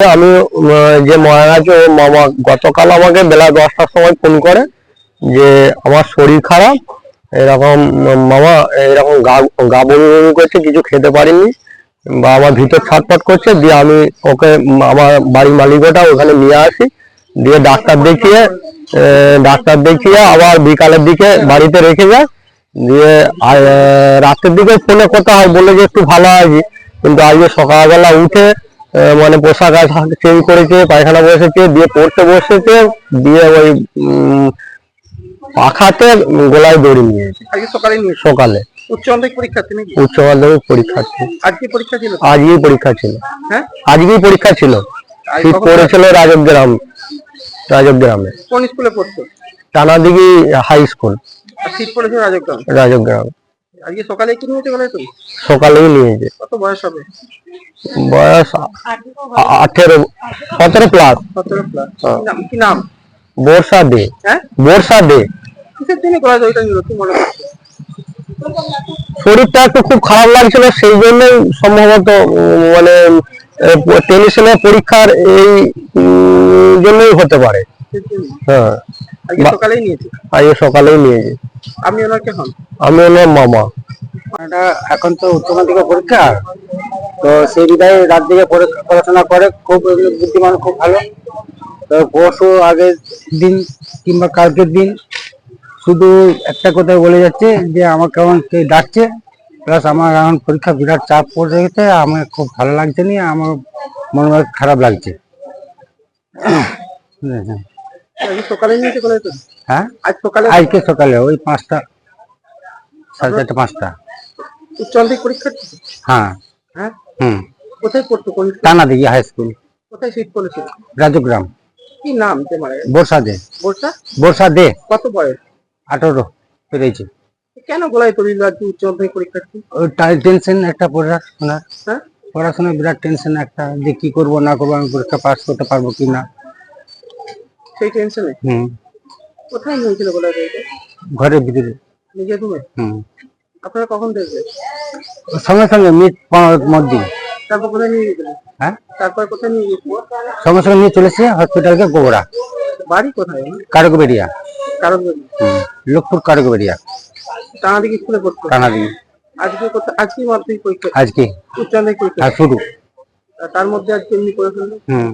আমি যে ময়না আছে ও মামা, গতকাল আমাকে বেলা দশটার সময় ফোন করে যে আমার শরীর খারাপ, এরকম মামা, এরকম গা গা বমি বমি করছে, কিছু খেতে পারিনি বা আমার ভিতর ছটফট করছে, দিয়ে আমি ওকে আমার বাড়ির মালিকটা ওখানে নিয়ে আসি, দিয়ে ডাক্তার দেখিয়ে ডাক্তার দেখিয়ে আবার বিকালের দিকে বাড়িতে রেখে যায়, দিয়ে রাতের দিকে ফোনে কথা হয় বলে যে একটু ভালো আছি, কিন্তু আজকে সকালবেলা উঠে মানে পোশাক আশাক চেঞ্জ করেছে পায়খানা বসেছে দিয়ে পড়তে বসেছে দিয়ে ওই পাখাতে গলায় দড়ি নিয়েছে। সকালে উচ্চ মাধ্যমিক পরীক্ষার্থী নাকি উচ্চ মাধ্যমিক পরীক্ষার্থী আজকে পরীক্ষা ছিল? তো? আজকেই পরীক্ষা ছিল। হ্যাঁ? আজকেই পরীক্ষা ছিল। শীত পড়েছিল রাজগ্রাম রাজগ্রামে। কোন স্কুলে পড়তো? Tanadighi high school. পড়েছিল রাজগ্রাম? রাজগ্রাম। আজকে সকালে কি নিয়েছে বলে তো? সকালেই নিয়েছে। কত বয়স হবে? বয়স আঠেরো সতেরো প্লাস সতেরো প্লাস হ্যাঁ। কি নাম? বর্ষা দে। হ্যাঁ? বর্ষা দে। কিসের জন্য গলা দইটা নিল কি মনে করছ শরীরটা একটু খুব খারাপ লাগছিল সেই জন্যই সম্ভবত মানে টেলিশনের পরীক্ষার এই জন্যই হতে পারে। হ্যাঁ। আজকে সকালেই নিয়েছে? আজকে সকালেই নিয়েছি। আপনি ওনাকে হন? আমি হলাম মামা। এটা এখন তো উচ্চ মাধ্যমিক পরীক্ষা তো সেই বিধায় রাত দিকে পড়ে- পড়াশোনা করে খুব বুদ্ধিমান খুব ভালো। তো পরশু আগের দিন কিংবা কালকের দিন শুধু একটা কথা বলে যাচ্ছে যে আমাকে এখন কে ডাকছে প্লাস আমার এখন পরীক্ষা বিরাট চাপ পড়ে গেছে আমার খুব ভালো লাগছে না আমার মনে হয় খারাপ লাগছে। বুঝেছেন? আজকে সকালে হ্যাঁ? আজ সকালে আজকে সকালে ওই পাঁচটা সাড়ে চারটে পাঁচটা। মাধ্যমিক পরীক্ষার্থী হ্যাঁ। হ্যাঁ? হুম। কোথায় পড়তো কোন টানা দিঘি হাই স্কুল কোথায় সিট পড়েছিল? রাজগ্রাম। কি নাম যে মারা বর্ষা দে। বর্ষা বর্ষা দে। কত বয়স? আঠারো পেরেছে। কেন গলায় তরিল আজকে উচ্চ মাধ্যমিক পরীক্ষার্থী ওই টেনশন একটা পড়াশোনার হ্যাঁ? পড়াশোনার বিরাট টেনশন একটা যে কি করব না করব আমি পরীক্ষা পাস করতে পারব কি না। সেই টেনশনে হুম। কোথায় নিয়েছিল গলায় দইটা ঘরের ভিতরে। নিজের রুমে? হুম। আপনারা কখন দেখবেন সঙ্গে সঙ্গে মিট মধ্যে তারপর কোথায় নিয়ে গেছিলেন হ্যাঁ? তারপর কোথায় নিয়ে গেছিলেন সঙ্গে সঙ্গে নিয়ে চলেছে হসপিটালকে গোবরা। বাড়ি কোথায়? কারকবেরিয়া কারণ হুম। লোকপুর কারকবেরিয়া টানা দিকে স্কুলে পড়তো টানা দিঘি আজকে কোথায়? আজকে মাধ্যমিক পরীক্ষা? আজকে। উচ্চ মাধ্যমিক পরীক্ষা শুরু। তার মধ্যে আজকে এমনি করে ফেলল হুম।